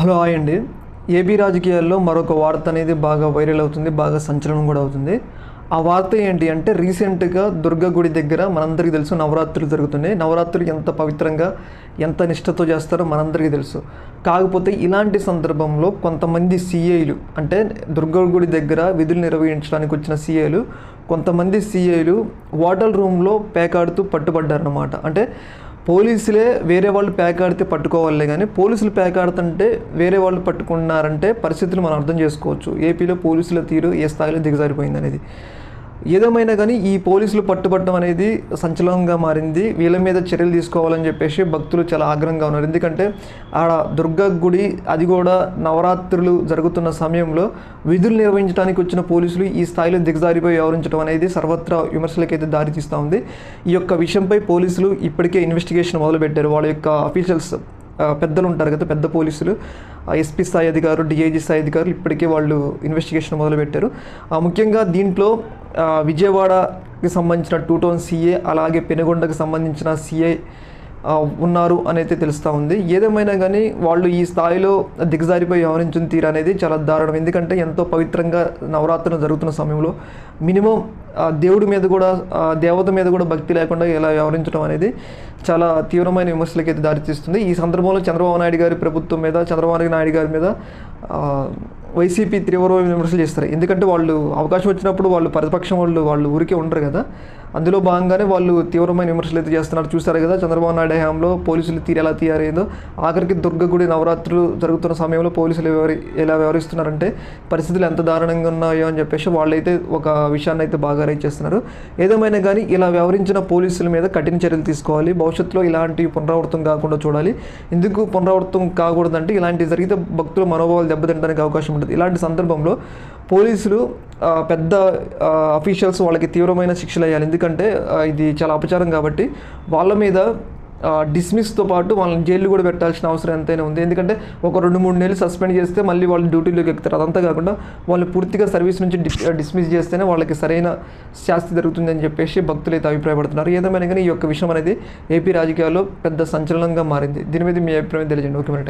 Hello hi అండి. AP రాజకీయాల్లో మరొక వార్త అనేది బాగా వైరల్ అవుతుంది బాగా సంచలనం కూడా అవుతుంది. ఆ వార్త ఏంటి అంటే రీసెంట్గా దుర్గా గుడి దగ్గర మనందరికీ తెలుసు నవరాత్రులు జరుగుతున్నాయి. నవరాత్రులు ఎంత పవిత్రంగా ఎంత నిష్ఠతో చేస్తారో మనందరికీ తెలుసు. కాకపోతే ఇలాంటి సందర్భంలో కొంతమంది సీఏలు అంటే దుర్గా గుడి దగ్గర విధులు నిర్వహించడానికి వచ్చిన సీఏలు కొంతమంది సీఏలు వాటర్ రూమ్లో పేకాడుతూ పట్టుబడ్డారన్నమాట. అంటే పోలీసులే వేరే వాళ్ళు ప్యాక్ ఆడితే పట్టుకోవాలే కానీ పోలీసులు ప్యాక్ ఆడుతుంటే వేరే వాళ్ళు పట్టుకున్నారంటే పరిస్థితులు మనం అర్థం చేసుకోవచ్చు. ఏపీలో పోలీసుల తీరు ఏ స్థాయిలో దిగజారిపోయింది అనేది ఏదేమైనా కానీ ఈ పోలీసులు పట్టుబట్టడం అనేది సంచలనంగా మారింది. వీళ్ళ మీద చర్యలు తీసుకోవాలని చెప్పేసి భక్తులు చాలా ఆగ్రహంగా ఉన్నారు. ఎందుకంటే ఆడ దుర్గా గుడి అది కూడా నవరాత్రులు జరుగుతున్న సమయంలో విధులు నిర్వహించడానికి వచ్చిన పోలీసులు ఈ స్థాయిలో దిగజారిపోయి వ్యవహరించడం అనేది సర్వత్రా విమర్శలకైతే దారితీస్తూ ఉంది. ఈ యొక్క విషయంపై పోలీసులు ఇప్పటికే ఇన్వెస్టిగేషన్ మొదలుపెట్టారు. వాళ్ళ యొక్క అఫీషియల్స్ పెద్దలు ఉంటారు కదా పెద్ద పోలీసులు. ఎస్పీ స్థాయి అధికారులు డిఐజీ స్థాయి అధికారులు ఇప్పటికే వాళ్ళు ఇన్వెస్టిగేషన్ మొదలుపెట్టారు. ఆ, ముఖ్యంగా దీంట్లో విజయవాడకి సంబంధించిన టూ టౌన్ సీఏ అలాగే పెనుగొండకి సంబంధించిన సీఏ ఉన్నారు అనేది తెలుస్తూ ఉంది. ఏదేమైనా కానీ వాళ్ళు ఈ స్థాయిలో దిగజారిపోయి వ్యవహరించిన తీరు అనేది చాలా దారుణం. ఎందుకంటే ఎంతో పవిత్రంగా నవరాత్రులు జరుగుతున్న సమయంలో మినిమం ఆ దేవుడి మీద కూడా దేవత మీద కూడా భక్తి లేకుండా ఇలా వ్యవహరించడం అనేది చాలా తీవ్రమైన విమర్శలకి అయితే దారితీస్తుంది. ఈ సందర్భంలో చంద్రబాబు నాయుడు గారి ప్రభుత్వం మీద చంద్రబాబు నాయుడు గారి మీద వైసీపీ తీవ్రమైన విమర్శలు చేస్తారు ఎందుకంటే వాళ్ళు అవకాశం వచ్చినప్పుడు వాళ్ళు ప్రతిపక్షం వాళ్ళు వాళ్ళు ఊరికే ఉండరు కదా. అందులో భాగంగానే వాళ్ళు తీవ్రమైన విమర్శలు అయితే చేస్తున్నారు. చూసారు కదా చంద్రబాబు నాయుడు హయాంలో పోలీసులు తీరు ఎలా తీయారేదో ఆఖరికి దుర్గగుడి నవరాత్రులు జరుగుతున్న సమయంలో పోలీసులు వ్యవహరి ఎలా వ్యవహరిస్తున్నారంటే పరిస్థితులు ఎంత దారుణంగా ఉన్నాయో అని చెప్పేసి వాళ్ళైతే ఒక విషయాన్ని అయితే బాగా రైట్ చేస్తున్నారు. ఏదేమైనా కానీ ఇలా వ్యవహరించిన పోలీసుల మీద కఠిన చర్యలు తీసుకోవాలి. భవిష్యత్తులో ఇలాంటి పునరావృతం కాకుండా చూడాలి. ఎందుకు పునరావృతం కాకూడదంటే ఇలాంటివి జరిగితే భక్తుల మనోభావాలు దెబ్బతింటానికి అవకాశం ఉంటుంది. ఇలాంటి సందర్భంలో పోలీసులు పెద్ద అఫీషియల్స్ వాళ్ళకి తీవ్రమైన శిక్షలు వేయాలి. ఎందుకంటే ఇది చాలా అపచారం కాబట్టి వాళ్ళ మీద డిస్మిస్తో పాటు వాళ్ళని జైలు కూడా పెట్టాల్సిన అవసరం ఎంతైనా ఉంది. ఎందుకంటే ఒక రెండు మూడు నెలలు సస్పెండ్ చేస్తే మళ్ళీ వాళ్ళు డ్యూటీలోకి ఎక్కుతారు. అదంతా కాకుండా వాళ్ళు పూర్తిగా సర్వీస్ నుంచి డిస్మిస్ చేస్తేనే వాళ్ళకి సరైన శాస్తి జరుగుతుందని చెప్పేసి భక్తులు అయితే అభిప్రాయపడుతున్నారు. ఏదేమైనా కానీ ఈ యొక్క విషయం అనేది ఏపీ రాజకీయాల్లో పెద్ద సంచలనంగా మారింది. దీని మీద మీ అభిప్రాయం తెలియజండి ఓకే మరి.